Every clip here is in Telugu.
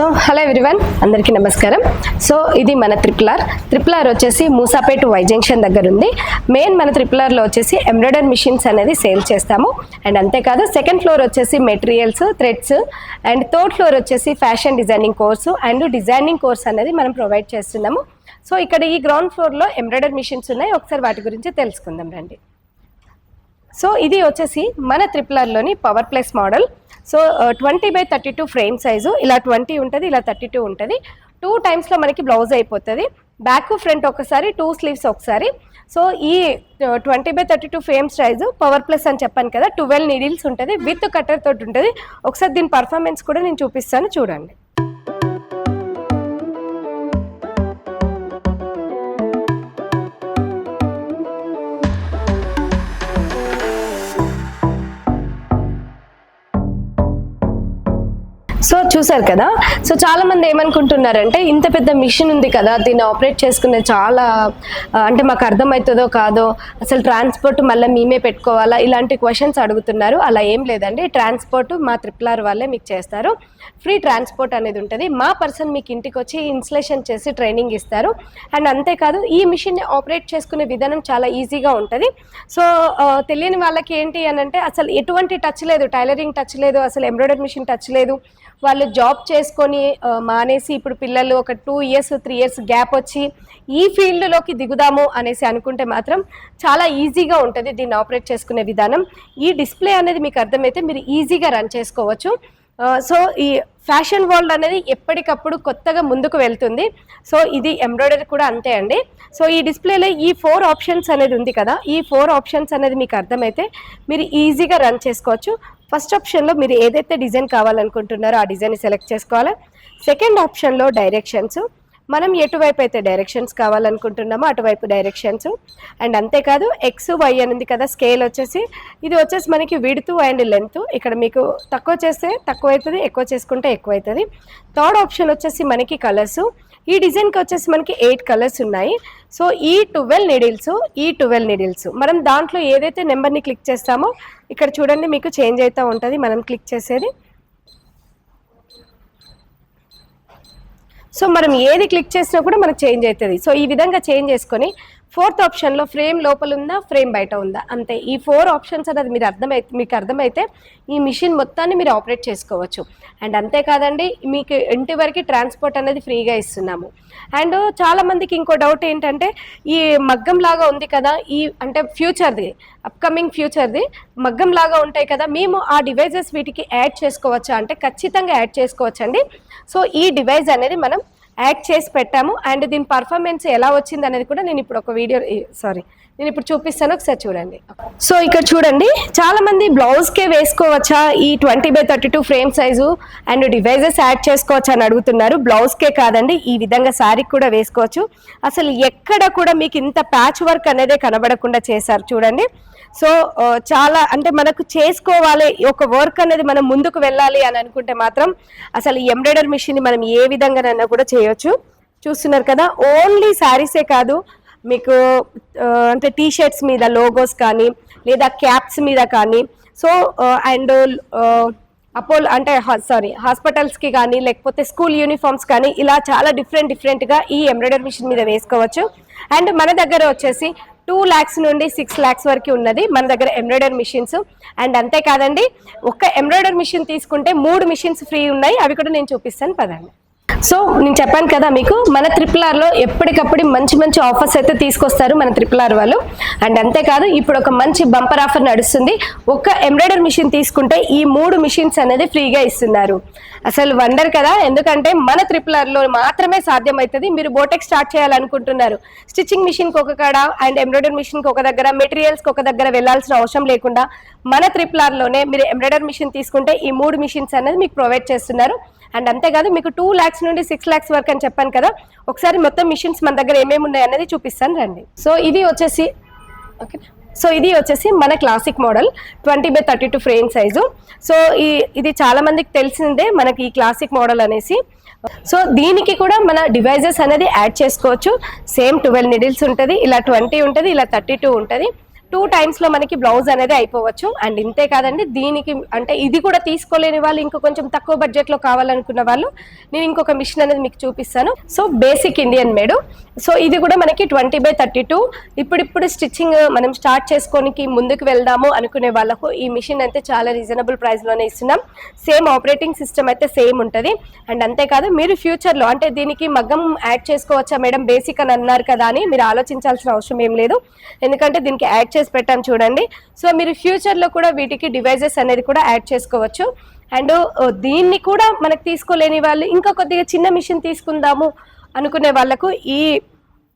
సో హలో ఎవ్రీవన్ అందరికీ నమస్కారం. సో ఇది మన త్రిపులార్ త్రిపులార్ వచ్చేసి మూసాపేట వై జంక్షన్ దగ్గర ఉంది. మెయిన్ మన త్రిపులార్లో వచ్చేసి ఎంబ్రాయిడరీ మిషన్స్ అనేది సేల్ చేస్తాము. అండ్ అంతేకాదు సెకండ్ ఫ్లోర్ వచ్చేసి materials threads and third floor వచ్చేసి fashion designing course and designing course అనేది మనం ప్రొవైడ్ చేస్తున్నాము. సో ఇక్కడ ఈ గ్రౌండ్ ఫ్లోర్లో ఎంబ్రాయిడరీ మిషన్స్ ఉన్నాయి. ఒకసారి వాటి గురించి తెలుసుకుందాం రండి. సో ఇది వచ్చేసి మన త్రిపులర్లోని power plus model so twenty by thirty two frame size. ఇలా ట్వంటీ ఉంటుంది ఇలా థర్టీ టూ ఉంటుంది. టూ టైమ్స్లో మనకి బ్లౌజ్ అయిపోతుంది. బ్యాక్ ఫ్రంట్ ఒకసారి టూ స్లీవ్స్ ఒకసారి. సో ఈ twenty by thirty two frame size power plus అని చెప్పాను కదా ట్వెల్వ్ నీడిల్స్ ఉంటుంది విత్ కట్టర్ తోటి ఉంటుంది. ఒకసారి దీని పర్ఫార్మెన్స్ కూడా నేను చూపిస్తాను చూడండి. చూసారు కదా? సో చాలా మంది ఏమనుకుంటున్నారంటే ఇంత పెద్ద మిషన్ ఉంది కదా దీన్ని ఆపరేట్ చేసుకునే చాలా అంటే మాకు అర్థమవుతుందో కాదో అసలు ట్రాన్స్పోర్ట్ మళ్ళీ మేమే పెట్టుకోవాలా? ఇలాంటి క్వశ్చన్స్ అడుగుతున్నారు. అలా ఏం లేదండి. ట్రాన్స్పోర్ట్ మా త్రిపులార్ వాళ్ళే మీకు చేస్తారు. ఫ్రీ ట్రాన్స్పోర్ట్ అనేది ఉంటుంది. మా పర్సన్ మీకు ఇంటికి వచ్చి ఇన్స్టలేషన్ చేసి ట్రైనింగ్ ఇస్తారు. అండ్ అంతేకాదు ఈ మిషన్ని ఆపరేట్ చేసుకునే విధానం చాలా ఈజీగా ఉంటుంది. సో తెలియని వాళ్ళకి ఏంటి అని అంటే అసలు ఎటువంటి టచ్ లేదు. టైలరింగ్ టచ్ లేదు అసలు ఎంబ్రాయిడరీ మిషన్ టచ్ లేదు. వాళ్ళు జాబ్ చేసుకొని మానేసి ఇప్పుడు పిల్లలు ఒక two years three years gap వచ్చి ఈ ఫీల్డ్లోకి దిగుదాము అనేసి అనుకుంటే మాత్రం చాలా ఈజీగా ఉంటుంది దీన్ని ఆపరేట్ చేసుకునే విధానం. ఈ డిస్ప్లే అనేది మీకు అర్థమైతే మీరు ఈజీగా రన్ చేసుకోవచ్చు. సో ఈ ఫ్యాషన్ వరల్డ్ అనేది ఎప్పటికప్పుడు కొత్తగా ముందుకు వెళ్తుంది. సో ఇది ఎంబ్రాయిడరీ కూడా అంతే అండి. సో ఈ డిస్ప్లేలో ఈ ఫోర్ ఆప్షన్స్ అనేది ఉంది కదా ఈ ఫోర్ ఆప్షన్స్ అనేది మీకు అర్థమైతే మీరు ఈజీగా రన్ చేసుకోవచ్చు. ఫస్ట్ ఆప్షన్లో మీరు ఏదైతే డిజైన్ కావాలనుకుంటున్నారో ఆ డిజైన్ సెలెక్ట్ చేసుకోవాలి. సెకండ్ ఆప్షన్లో డైరెక్షన్స్. మనం ఎటువైపు అయితే డైరెక్షన్స్ కావాలనుకుంటున్నామో అటువైపు డైరెక్షన్స్ అండ్ అంతేకాదు ఎక్స్ వై అని ఉంది కదా స్కేల్ వచ్చేసి ఇది వచ్చేసి మనకి విడుతు అండ్ లెంత్ ఇక్కడ మీకు తక్కువ చేస్తే తక్కువ అవుతుంది ఎక్కువ చేసుకుంటే ఎక్కువ అవుతుంది. థర్డ్ ఆప్షన్ వచ్చేసి మనకి కలర్స్ ఈ డిజైన్కి వచ్చేసి మనకి ఎయిట్ కలర్స్ ఉన్నాయి. సో ఈ ట్వెల్వ్ నీడిల్స్ ఈ ట్వెల్వ్ నీడిల్స్ మనం దాంట్లో ఏదైతే నెంబర్ని క్లిక్ చేస్తామో ఇక్కడ చూడండి మీకు చేంజ్ అవుతూ ఉంటుంది మనం క్లిక్ చేసేది. సో మనం ఏది క్లిక్ చేసినా కూడా మనకు చేంజ్ అవుతుంది. సో ఈ విధంగా చేంజ్ చేసుకొని ఫోర్త్ ఆప్షన్లో ఫ్రేమ్ లోపల ఉందా ఫ్రేమ్ బయట ఉందా అంతే ఈ ఫోర్ ఆప్షన్స్ అనేది మీరు అర్థమైతే మీకు అర్థమైతే ఈ మిషన్ మొత్తాన్ని మీరు ఆపరేట్ చేసుకోవచ్చు. అండ్ అంతేకాదండి మీకు ఇంటి వరకు ట్రాన్స్పోర్ట్ అనేది ఫ్రీగా ఇస్తున్నాము. అండ్ చాలామందికి ఇంకో డౌట్ ఏంటంటే ఈ మగ్గం లాగా ఉంది కదా ఈ అంటే ఫ్యూచర్ది అప్కమింగ్ ఫ్యూచర్ది మగ్గం లాగా ఉంటాయి కదా మేము ఆ డివైజెస్ వీటికి యాడ్ చేసుకోవచ్చా? అంటే ఖచ్చితంగా యాడ్ చేసుకోవచ్చండి. సో ఈ డివైజ్ అనేది మనం యాడ్ చేసి పెట్టాము. అండ్ దీని పర్ఫార్మెన్స్ ఎలా వచ్చింది అనేది కూడా నేను ఇప్పుడు ఒక వీడియో సారీ నేను ఇప్పుడు చూపిస్తాను. ఒకసారి చూడండి. సో ఇక్కడ చూడండి చాలా మంది బ్లౌజ్కే వేసుకోవచ్చా? ఈ twenty by thirty two frame size and devices add చేసుకోవచ్చా అని అడుగుతున్నారు. బ్లౌజ్కే కాదండి ఈ విధంగా శారీకి కూడా వేసుకోవచ్చు. అసలు ఎక్కడ కూడా మీకు ఇంత ప్యాచ్ వర్క్ అనేదే కనబడకుండా చేశారు చూడండి. సో చాలా అంటే మనకు చేసుకోవాలి ఒక వర్క్ అనేది మనం ముందుకు వెళ్ళాలి అని అనుకుంటే మాత్రం అసలు ఈ ఎంబ్రాయిడరీ మిషన్ మనం ఏ విధంగానైనా కూడా చేయొచ్చు. చూస్తున్నారు కదా ఓన్లీ శారీసే కాదు మీకు అంటే టీ షర్ట్స్ మీద లోగోస్ కానీ లేదా క్యాప్స్ మీద కానీ సో అండ్ అపోల్ అంటే సారీ హాస్పిటల్స్కి కానీ లేకపోతే స్కూల్ యూనిఫామ్స్ కానీ ఇలా చాలా డిఫరెంట్ డిఫరెంట్గా ఈ ఎంబ్రాయిడరీ మిషన్ మీద వేసుకోవచ్చు. అండ్ మన దగ్గర వచ్చేసి టూ ల్యాక్స్ నుండి సిక్స్ ల్యాక్స్ వరకు ఉన్నది మన దగ్గర ఎంబ్రాయిడరీ మిషన్స్. అండ్ అంతేకాదండి ఒక్క ఎంబ్రాయిడరీ మిషన్ తీసుకుంటే మూడు మిషన్స్ ఫ్రీ ఉన్నాయి. అవి కూడా నేను చూపిస్తాను పదండి. సో నేను చెప్పాను కదా మీకు మన ట్రిపుల్ ఆర్లో ఎప్పటికప్పుడు మంచి మంచి ఆఫర్స్ అయితే తీసుకొస్తారు మన ట్రిపుల్ ఆర్ వాళ్ళు. అండ్ అంతేకాదు ఇప్పుడు ఒక మంచి బంపర్ ఆఫర్ నడుస్తుంది. ఒక్క ఎంబ్రాయిడరీ మిషన్ తీసుకుంటే ఈ మూడు మిషన్స్ అనేది ఫ్రీగా ఇస్తున్నారు. అసలు వండర్ కదా ఎందుకంటే మన ట్రిపుల్ ఆర్లో మాత్రమే సాధ్యమవుతుంది. మీరు బోటెక్ స్టార్ట్ చేయాలనుకుంటున్నారు. స్టిచ్చింగ్ మిషన్కి ఒక కాడ అండ్ ఎంబ్రాయిడరీ మిషన్కి ఒక దగ్గర మెటీరియల్స్కి ఒక దగ్గర వెళ్ళాల్సిన అవసరం లేకుండా మన ట్రిపుల్ ఆర్లోనే మీరు ఎంబ్రాయిడరీ మిషన్ తీసుకుంటే ఈ మూడు మిషన్స్ అనేది మీకు ప్రొవైడ్ చేస్తున్నారు. అండ్ అంతేకాదు మీకు టూ ల్యాక్స్ నుండి సిక్స్ ల్యాక్స్ వరకు అని చెప్పాను కదా ఒకసారి మొత్తం మిషన్స్ మన దగ్గర ఏమేమి ఉన్నాయి అనేది చూపిస్తాను రండి. సో ఇది వచ్చేసి ఓకే సో ఇది వచ్చేసి మన classic model twenty by thirty two frame size so ఈ ఇది చాలా మందికి తెలిసిందే మనకి ఈ క్లాసిక్ మోడల్ అనేసి. సో దీనికి కూడా మన డివైజెస్ అనేది యాడ్ చేసుకోవచ్చు. సేమ్ ట్వెల్వ్ నిడిల్స్ ఉంటుంది ఇలా ట్వంటీ ఉంటుంది ఇలా థర్టీ టూ ఉంటుంది. టూ టైమ్స్లో మనకి బ్లౌజ్ అనేది అయిపోవచ్చు. అండ్ ఇంతే కాదండి దీనికి అంటే ఇది కూడా తీసుకోలేని వాళ్ళు ఇంకా కొంచెం తక్కువ బడ్జెట్లో కావాలనుకున్న వాళ్ళు నేను ఇంకొక మిషన్ అనేది మీకు చూపిస్తాను. So basic Indian made so ఇది కూడా మనకి ట్వంటీ బై థర్టీ టూ ఇప్పుడిప్పుడు స్టిచ్చింగ్ మనం స్టార్ట్ చేసుకోనికి ముందుకు వెళ్దాము అనుకునే వాళ్ళకు ఈ మిషన్ అయితే చాలా రీజనబుల్ ప్రైస్లోనే ఇస్తున్నాం. సేమ్ ఆపరేటింగ్ సిస్టమ్ అయితే సేమ్ ఉంటుంది. అండ్ అంతేకాదు మీరు ఫ్యూచర్లో అంటే దీనికి మగ్గం యాడ్ చేసుకోవచ్చా మేడం? బేసిక్ అని అన్నారు కదా అని మీరు ఆలోచించాల్సిన అవసరం ఏం లేదు. ఎందుకంటే దీనికి యాడ్ చేసి పెట్టాను చూడండి. సో మీరు ఫ్యూచర్లో కూడా వీటికి డివైజెస్ అనేది కూడా యాడ్ చేసుకోవచ్చు. అండ్ uh, దీన్ని కూడా మనకు తీసుకోలేని వాళ్ళు ఇంకా కొద్దిగా చిన్న మిషన్ తీసుకుందాము అనుకునే వాళ్ళకు ఈ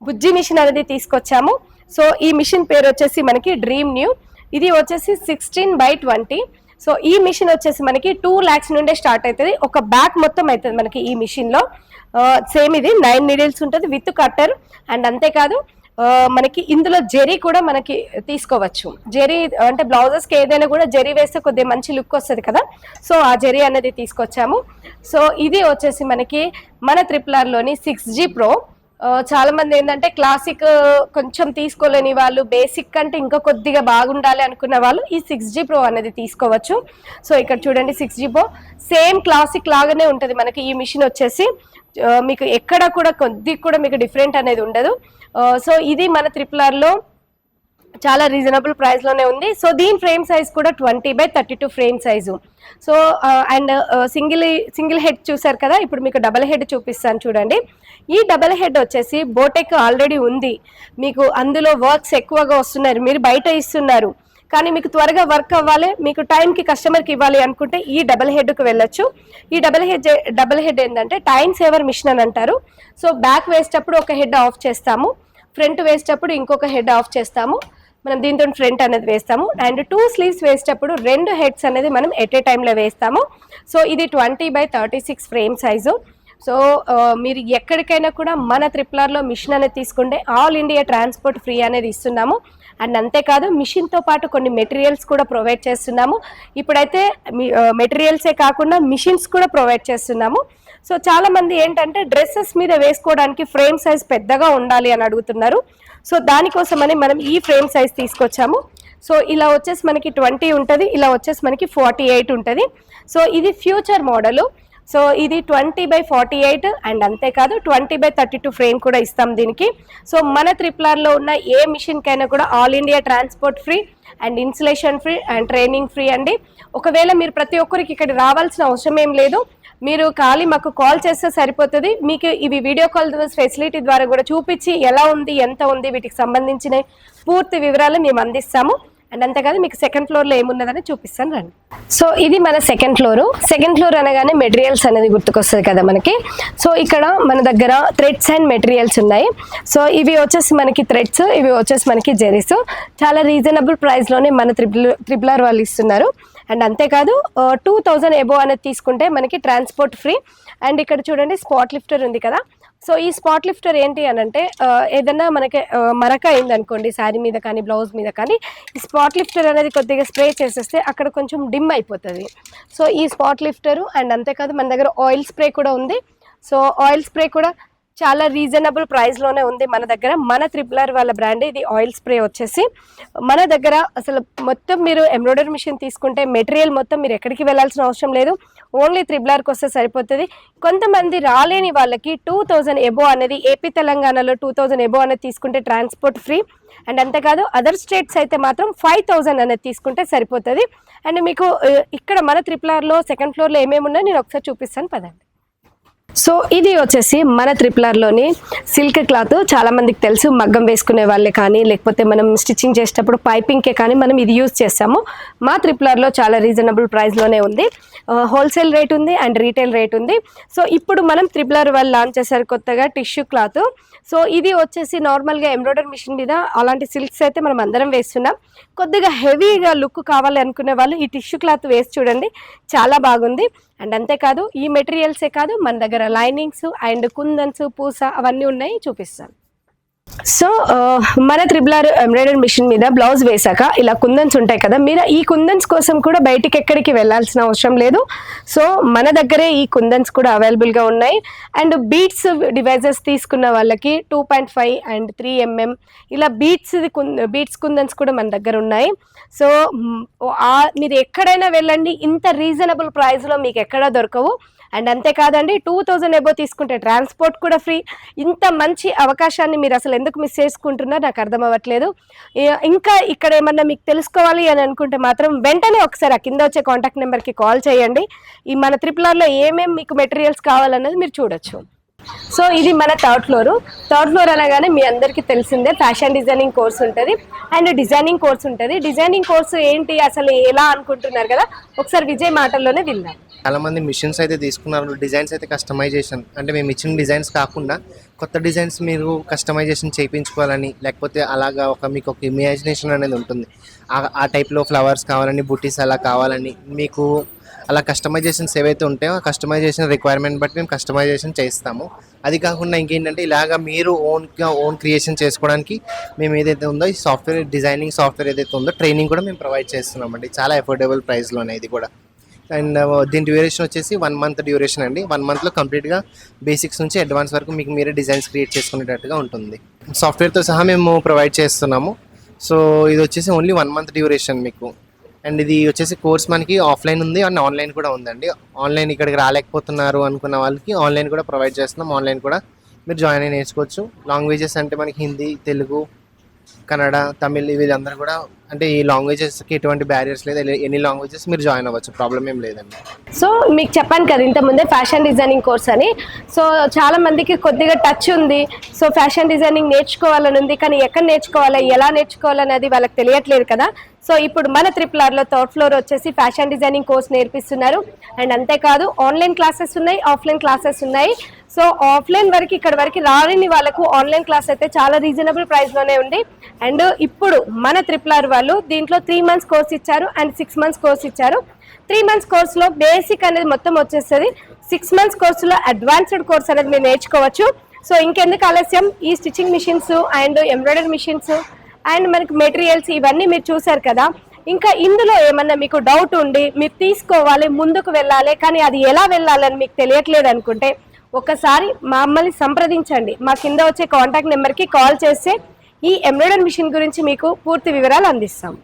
బుజ్జి మిషన్ అనేది తీసుకొచ్చాము. సో ఈ మిషన్ పేరు వచ్చేసి మనకి డ్రీమ్ న్యూ ఇది వచ్చేసి సిక్స్టీన్ బై ట్వంటీ సో ఈ మిషన్ వచ్చేసి మనకి టూ ల్యాక్స్ నుండే స్టార్ట్ అవుతుంది ఒక బ్యాక్ మొత్తం అవుతుంది మనకి ఈ మిషన్లో సేమ్ uh, ఇది. నైన్ నీడిల్స్ ఉంటుంది విత్ కట్టర్ అండ్ అంతేకాదు మనకి ఇందులో జెరీ కూడా మనకి తీసుకోవచ్చు. జెరీ అంటే బ్లౌజెస్కి ఏదైనా కూడా జెరీ వేస్తే కొద్దిగా మంచి లుక్ వస్తుంది కదా. సో ఆ జెరీ అనేది తీసుకొచ్చాము. సో ఇది వచ్చేసి మనకి మన త్రిపులర్లోని సిక్స్ జీ ప్రో. చాలా మంది ఏంటంటే క్లాసిక్ కొంచెం తీసుకోలేని వాళ్ళు బేసిక్ అంటే ఇంకా కొద్దిగా బాగుండాలి అనుకున్న వాళ్ళు ఈ సిక్స్ జీ ప్రో అనేది తీసుకోవచ్చు. సో ఇక్కడ చూడండి six G pro. Same classic లాగానే ఉంటుంది మనకి ఈ మిషన్ వచ్చేసి. మీకు ఎక్కడ కూడా కొద్ది కూడా మీకు డిఫరెంట్ అనేది ఉండదు. సో ఇది మన త్రిపులర్లో చాలా రీజనబుల్ ప్రైస్లోనే ఉంది. సో దీని ఫ్రేమ్ సైజ్ కూడా twenty by thirty two frame size. So and single single head చూసారు కదా? ఇప్పుడు మీకు డబల్ హెడ్ చూపిస్తాను చూడండి. ఈ డబల్ హెడ్ వచ్చేసి బోటెక్ ఆల్రెడీ ఉంది. మీకు అందులో వర్క్స్ ఎక్కువగా వస్తున్నారు. మీరు బయట ఇస్తున్నారు. కానీ మీకు త్వరగా వర్క్ అవ్వాలి మీకు టైంకి కస్టమర్కి ఇవ్వాలి అనుకుంటే ఈ డబల్ హెడ్కి వెళ్ళొచ్చు. ఈ డబల్ హెడ్ డబల్ హెడ్ ఏంటంటే టైం సేవర్ మిషన్ అని అంటారు. సో బ్యాక్ వేసేటప్పుడు ఒక హెడ్ ఆఫ్ చేస్తాము ఫ్రంట్ వేసేటప్పుడు ఇంకొక హెడ్ ఆఫ్ చేస్తాము. మనం దీంతో ఫ్రంట్ అనేది వేస్తాము. అండ్ టూ స్లీవ్స్ వేసేటప్పుడు రెండు హెడ్స్ అనేది మనం ఎట్ ఏ టైంలో వేస్తాము. సో ఇది twenty by thirty six frame size. So మీరు ఎక్కడికైనా కూడా మన త్రిప్లర్లో మిషన్ అనేది తీసుకుంటే ఆల్ ఇండియా ట్రాన్స్పోర్ట్ ఫ్రీ అనేది ఇస్తున్నాము. అండ్ అంతేకాదు మిషన్తో పాటు కొన్ని మెటీరియల్స్ కూడా ప్రొవైడ్ చేస్తున్నాము. ఇప్పుడైతే మెటీరియల్సే కాకుండా మిషన్స్ కూడా ప్రొవైడ్ చేస్తున్నాము. సో చాలామంది ఏంటంటే డ్రెస్సెస్ మీద వేసుకోవడానికి ఫ్రేమ్ సైజ్ పెద్దగా ఉండాలి అని అడుగుతున్నారు. సో దానికోసమని మనం ఈ ఫ్రేమ్ సైజ్ తీసుకొచ్చాము. సో ఇలా వచ్చేసి మనకి ట్వంటీ ఉంటుంది ఇలా వచ్చేసి మనకి ఫార్టీ ఎయిట్ ఉంటుంది. సో ఇది ఫ్యూచర్ మోడలు. సో ఇది twenty by forty eight and అంతేకాదు twenty by thirty two frame కూడా ఇస్తాం దీనికి. సో మన త్రిప్లార్లో ఉన్న ఏ మిషన్కైనా కూడా all India transport free and insulation free and training free అండి. ఒకవేళ మీరు ప్రతి ఒక్కరికి ఇక్కడ రావాల్సిన అవసరం ఏం లేదు. మీరు ఖాళీ మాకు కాల్ చేస్తే సరిపోతుంది. మీకు ఇవి వీడియో కాల్ ఫెసిలిటీ ద్వారా కూడా చూపించి ఎలా ఉంది ఎంత ఉంది వీటికి సంబంధించిన పూర్తి వివరాలు మేము అందిస్తాము. అండ్ అంతేకాదు మీకు సెకండ్ ఫ్లోర్లో ఏమున్నదని చూపిస్తాను రండి. సో ఇది మన సెకండ్ ఫ్లోర్ సెకండ్ ఫ్లోర్ అనగానే మెటీరియల్స్ అనేది గుర్తుకొస్తుంది కదా మనకి. సో ఇక్కడ మన దగ్గర థ్రెడ్స్ అండ్ మెటీరియల్స్ ఉన్నాయి. సో ఇవి వచ్చేసి మనకి థ్రెడ్స్ ఇవి వచ్చేసి మనకి జెరీస్ చాలా రీజనబుల్ ప్రైస్లోనే మన త్రిబుల్ త్రిబులర్ వాళ్ళు ఇస్తున్నారు. అండ్ అంతేకాదు టూ థౌజండ్ ఎబో అనేది తీసుకుంటే మనకి ట్రాన్స్పోర్ట్ ఫ్రీ అండ్ ఇక్కడ చూడండి స్పాట్ లిఫ్టర్ ఉంది కదా. సో ఈ స్పాట్ లిఫ్టర్ ఏంటి అని అంటే ఏదైనా ఏదన్నా మనకి మరక అయింది అనుకోండి శారీ మీద కానీ బ్లౌజ్ మీద కానీ ఈ స్పాట్ లిఫ్టర్ అనేది కొద్దిగా స్ప్రే చేసేస్తే అక్కడ కొంచెం డిమ్ అయిపోతుంది. సో ఈ స్పాట్ లిఫ్టరు అండ్ అంతేకాదు మన దగ్గర ఆయిల్ స్ప్రే కూడా ఉంది. సో ఆయిల్ స్ప్రే కూడా చాలా రీజనబుల్ ప్రైస్లోనే ఉంది మన దగ్గర. మన త్రిపులర్ వాళ్ళ బ్రాండ్ ఇది ఆయిల్ స్ప్రే వచ్చేసి. మన దగ్గర అసలు మొత్తం మీరు ఎంబ్రాయిడరీ మిషన్ తీసుకుంటే మెటీరియల్ మొత్తం మీరు ఎక్కడికి వెళ్ళాల్సిన అవసరం లేదు. ఓన్లీ త్రిబులర్కి వస్తే సరిపోతుంది. కొంతమంది రాలేని వాళ్ళకి టూ థౌజండ్ ఎబో అనేది ఏపీ తెలంగాణలో టూ థౌజండ్ ఎబో అనేది తీసుకుంటే ట్రాన్స్పోర్ట్ ఫ్రీ అండ్ అంతేకాదు అదర్ స్టేట్స్ అయితే మాత్రం ఫైవ్ థౌజండ్ అనేది తీసుకుంటే సరిపోతుంది. అండ్ మీకు uh, ఇక్కడ మన త్రిపులర్లో సెకండ్ ఫ్లోర్లో ఏమేమి ఉన్నాయో నేను ఒకసారి చూపిస్తాను. పదండి. సో ఇది వచ్చేసి మన త్రిపులర్లోని సిల్క్ క్లాత్. చాలా మందికి తెలుసు మగ్గం వేసుకునే వాళ్ళే కానీ లేకపోతే మనం స్టిచ్చింగ్ చేసేటప్పుడు పైపింగ్కే కానీ మనం ఇది యూజ్ చేస్తాము. మా త్రిపులర్లో చాలా రీజనబుల్ ప్రైస్లోనే ఉంది. హోల్సేల్ రేట్ ఉంది అండ్ రీటైల్ రేట్ ఉంది. సో ఇప్పుడు మనం త్రిపులర్ వాళ్ళు లాంచ్ చేశారు కొత్తగా టిష్యూ క్లాత్. సో ఇది వచ్చేసి నార్మల్గా ఎంబ్రాయిడరీ మిషన్ మీద అలాంటి సిల్క్స్ అయితే మనం అందరం వేస్తున్నాం. కొద్దిగా హెవీగా లుక్ కావాలి అనుకునే వాళ్ళు ఈ టిష్యూ క్లాత్ వేసి చూడండి. చాలా బాగుంది. అండ్ అంతేకాదు ఈ మెటీరియల్సే కాదు మన దగ్గర లైనింగ్స్ అండ్ కుందన్స్ పూస అవన్నీ ఉన్నాయి చూపిస్తాను. సో uh, మన త్రిబులర్ ఎంబ్రాయిడరీ మిషన్ మీద బ్లౌజ్ వేశాక ఇలా కుందన్స్ ఉంటాయి కదా మీరు ఈ కుందన్స్ కోసం కూడా బయటికి ఎక్కడికి వెళ్ళాల్సిన అవసరం లేదు. సో మన దగ్గరే ఈ కుందన్స్ కూడా అవైలబుల్గా ఉన్నాయి. అండ్ బీట్స్ డివైజెస్ తీసుకున్న వాళ్ళకి two point five and three mm ఇలా బీట్స్ బీట్స్ కుందన్స్ కూడా మన దగ్గర ఉన్నాయి. సో మీరు ఎక్కడైనా వెళ్ళండి ఇంత రీజనబుల్ ప్రైస్లో మీకు ఎక్కడా దొరకవు. అండ్ అంతేకాదండి టూ థౌజండ్ ఎబో తీసుకుంటే ట్రాన్స్పోర్ట్ కూడా ఫ్రీ. ఇంత మంచి అవకాశాన్ని మీరు అసలు ఎందుకు మిస్ చేసుకుంటున్నా నాకు అర్థం అవ్వట్లేదు. ఇంకా ఇక్కడ ఏమన్నా మీకు తెలుసుకోవాలి అని అనుకుంటే మాత్రం వెంటనే ఒకసారి ఆ కింద వచ్చే కాంటాక్ట్ నెంబర్కి కాల్ చేయండి. ఈ మన త్రిపుల్ ఆర్లో ఏమేమి మీకు మెటీరియల్స్ కావాలన్నది మీరు చూడొచ్చు. సో ఇది మన థర్డ్ ఫ్లోర్ థర్డ్ ఫ్లోర్ అనగానే మీ అందరికీ తెలిసిందే ఫ్యాషన్ డిజైనింగ్ కోర్స్ ఉంటుంది. అండ్ డిజైనింగ్ కోర్స్ ఉంటుంది. డిజైనింగ్ కోర్స్ ఏంటి అసలు ఎలా అనుకుంటున్నారు కదా? ఒకసారి విజయ్ మాటల్లోనే విందాం. చాలా మంది మిషన్స్ అయితే తీసుకున్నారు డిజైన్స్ అయితే కస్టమైజేషన్ అంటే మేము ఇచ్చిన డిజైన్స్ కాకుండా కొత్త డిజైన్స్ మీరు కస్టమైజేషన్ చేయించుకోవాలని లేకపోతే అలాగా ఒక మీకు ఒక ఇమాజినేషన్ అనేది ఉంటుంది. ఆ టైప్లో ఫ్లవర్స్ కావాలని బుటీస్ అలా కావాలని మీకు అలా కస్టమైజేషన్స్ ఏవైతే ఉంటాయో ఆ కస్టమైజేషన్ రిక్వైర్మెంట్ బట్టి మేము కస్టమైజేషన్ చేస్తాము. అది కాకుండా ఇంకేంటంటే ఇలాగా మీరు ఓన్గా ఓన్ క్రియేషన్ చేసుకోవడానికి మేము ఏదైతే ఉందో ఈ సాఫ్ట్వేర్ డిజైనింగ్ సాఫ్ట్వేర్ ఏదైతే ఉందో ట్రైనింగ్ కూడా మేము ప్రొవైడ్ చేస్తున్నామండి. చాలా అఫోర్డబుల్ ప్రైస్లోనే ఇది కూడా. అండ్ దీని డ్యూరేషన్ వచ్చేసి వన్ మంత్ డ్యూరేషన్ అండి. వన్ మంత్లో కంప్లీట్గా బేసిక్స్ నుంచి అడ్వాన్స్ వరకు మీకు మీరే డిజైన్స్ క్రియేట్ చేసుకునేటట్టుగా ఉంటుంది. సాఫ్ట్వేర్తో సహా మేము ప్రొవైడ్ చేస్తున్నాము. సో ఇది వచ్చేసి ఓన్లీ వన్ మంత్ డ్యూరేషన్ మీకు. అండ్ ఇది వచ్చేసి కోర్స్ మనకి ఆఫ్లైన్ ఉంది అండ్ ఆన్లైన్ కూడా ఉందండి. ఆన్లైన్ ఇక్కడికి రాలేకపోతున్నారు అనుకున్న వాళ్ళకి ఆన్లైన్ కూడా ప్రొవైడ్ చేస్తున్నాం. ఆన్లైన్ కూడా మీరు జాయిన్ అయి నేర్చుకోవచ్చు. లాంగ్వేజెస్ అంటే మనకి హిందీ తెలుగు కన్నడ తమిళ్ వీళ్ళందరూ కూడా అంటే ఈ లాంగ్వేజెస్కి ఎటువంటి బ్యారియర్స్ లేదు. ఎన్ని లాంగ్వేజెస్ మీరు జాయిన్ అవ్వచ్చు. ప్రాబ్లం ఏం లేదండి. సో మీకు చెప్పాను కదా ఇంతకుముందే ఫ్యాషన్ డిజైనింగ్ కోర్స్ అని. సో చాలా మందికి కొద్దిగా టచ్ ఉంది. సో ఫ్యాషన్ డిజైనింగ్ నేర్చుకోవాలని ఉంది. కానీ ఎక్కడ నేర్చుకోవాలి? ఎలా నేర్చుకోవాలనేది వాళ్ళకి తెలియట్లేదు కదా. సో ఇప్పుడు మన త్రిపులార్లో థర్డ్ ఫ్లోర్ వచ్చేసి ఫ్యాషన్ డిజైనింగ్ కోర్స్ నేర్పిస్తున్నారు. అండ్ అంతేకాదు ఆన్లైన్ క్లాసెస్ ఉన్నాయి ఆఫ్లైన్ క్లాసెస్ ఉన్నాయి. సో ఆఫ్లైన్ వరకు ఇక్కడ వరకు రాలేని వాళ్ళకు ఆన్లైన్ క్లాస్ అయితే చాలా రీజనబుల్ ప్రైస్లోనే ఉంది. అండ్ ఇప్పుడు మన త్రిపుల్ ఆర్ వాళ్ళు వాళ్ళు దీంట్లో త్రీ మంత్స్ కోర్స్ ఇచ్చారు అండ్ సిక్స్ మంత్స్ కోర్స్ ఇచ్చారు. త్రీ మంత్స్ కోర్సులో బేసిక్ అనేది మొత్తం వచ్చేస్తుంది. సిక్స్ మంత్స్ కోర్సులో అడ్వాన్స్డ్ కోర్స్ అనేది మీరు నేర్చుకోవచ్చు. సో ఇంకెందుకు ఆలస్యం? ఈ stitching machines and embroidery machines and మనకి మెటీరియల్స్ ఇవన్నీ మీరు చూసారు కదా. ఇంకా ఇందులో ఏమన్నా మీకు డౌట్ ఉండి మీరు తీసుకోవాలి ముందుకు వెళ్ళాలి కానీ అది ఎలా వెళ్ళాలని మీకు తెలియట్లేదు అనుకుంటే ఒకసారి మమ్మల్ని సంప్రదించండి. మా కింద వచ్చే కాంటాక్ట్ నెంబర్కి కాల్ చేస్తే ఈ ఎంబ్రాయిడరీ మిషన్ గురించి మీకు పూర్తి వివరాలు అందిస్తాం.